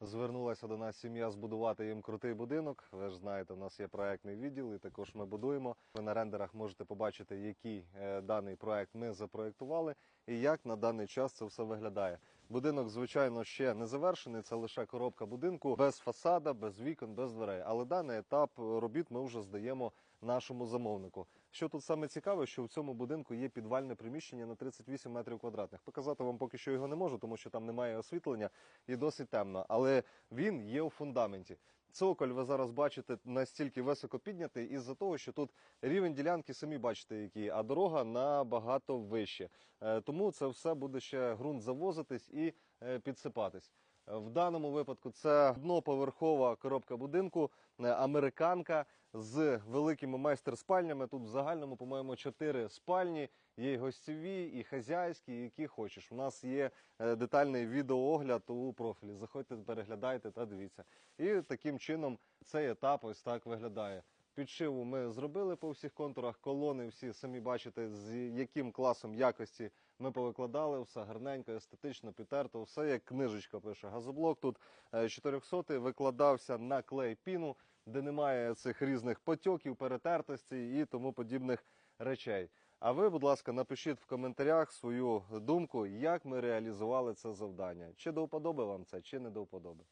Звернулася до нас сім'я збудувати їм крутий будинок. Ви ж знаєте, у нас є проектний відділ, і також ми будуємо. Ви на рендерах можете побачити, який е, даний проект ми запроектували і як на даний час це все виглядає. Будинок, звичайно, ще не завершений. Це лише коробка будинку без фасада, без вікон, без дверей. Але даний етап робіт ми вже здаємо нашому замовнику. Що тут саме цікаве, що в цьому будинку є підвальне приміщення на 38 метрів квадратних. Показати вам поки що його не можу, тому що там немає освітлення і досить темно. Але він є у фундаменті. Цоколь ви зараз бачите настільки високо піднятий із-за того, що тут рівень ділянки самі бачите, який, а дорога набагато вище. Е, Тому це все буде ще ґрунт завозитись і е, підсипатись. В даному випадку це одноповерхова коробка будинку, е, американка з великими майстер-спальнями. Тут в загальному, по-моєму, чотири спальні. Є і гостєві, і хазяйські, і які хочеш. У нас є е, детальний відеоогляд у профілі. Заходьте, переглядайте та дивіться. І таким чином цей етап ось так виглядає. Підшиву ми зробили по всіх контурах, колони всі самі бачите, з яким класом якості ми повикладали, все гарненько, естетично, підтерто, все як книжечка пише. Газоблок тут е, 400 викладався на клей піну, де немає цих різних потьоків, перетертостей і тому подібних речей. А ви, будь ласка, напишіть в коментарях свою думку, як ми реалізували це завдання. Чи до вподоби вам це, чи не до вподоби.